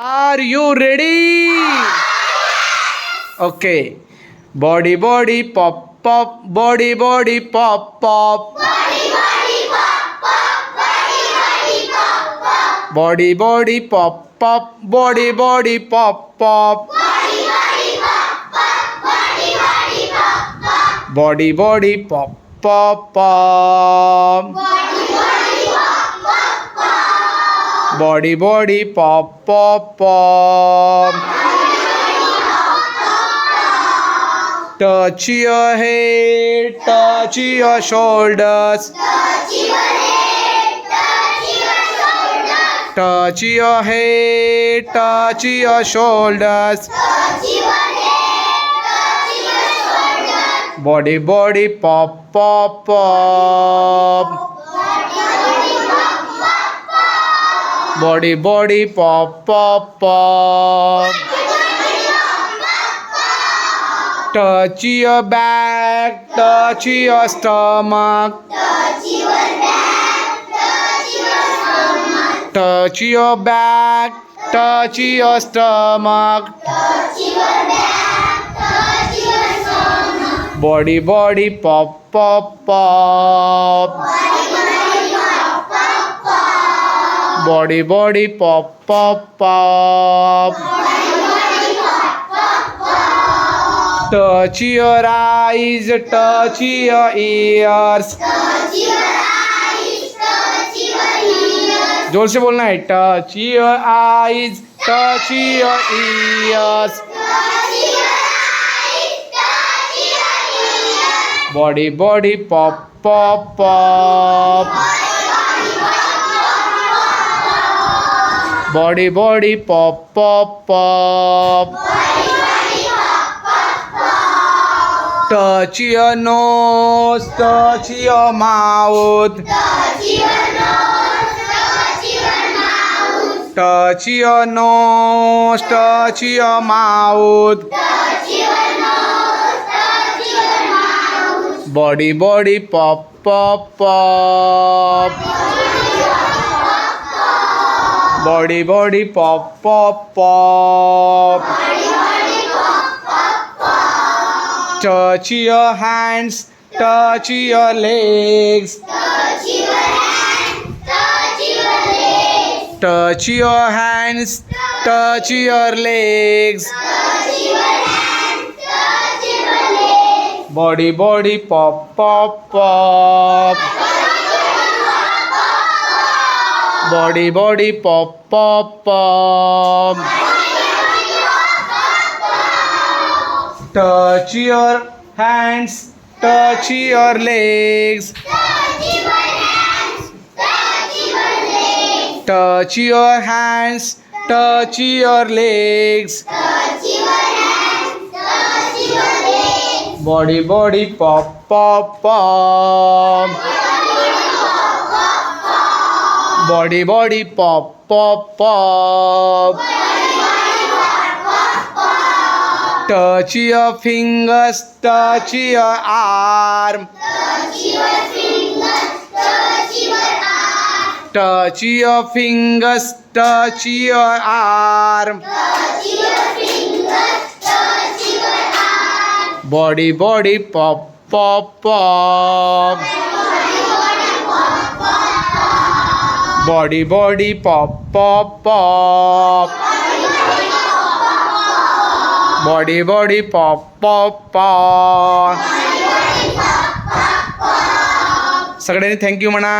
Are you ready? Okay. Body, body, pop, pop. Body, body, pop, pop. Body, body, pop, pop. Body, body, pop, pop. Body, body, pop, pop. Body, body, pop, pop, pop. Touch your head, touch your shoulders, touch your head, touch your shoulders. Touchy your head, touch your shoulders. Touch. Body, body, pop, pop, pop. Body, body, pop, pop, pop. Touch your back, touch your stomach, touch your back, touch your stomach. Touch your back. Touch your stomach. Body, body, pop, pop, pop. Body, body, pop, pop, pop. Touch your eyes, touch your ears. जोर से बोलना है touch your eyes touch your ears body body pop pop pop Body, body, pop, pop, pop. Touch your nose, touch your mouth. Touch your nose, touch your mouth. Touch your nose, touch your mouth. Touch your nose, touch your mouth. Body, body, pop, pop, pop. Body, body pop pop pop. Body body pop pop. touch your hands touch your legs touch your hands. Touch your legs Touch your hands. Touch your legs. body body pop pop pop body body pop pop pop. Touch your hands touch your legs. Touch your hands touch your legs. Touch your hands, touch your legs, body body pop pop pop body body pop pop pop. Touch your fingers touch your arm. Touch your fingers touch your arm. Body body pop pop pop body body pop pop pop body body pop pop pop सगळ्यांनी thank you म्हणा.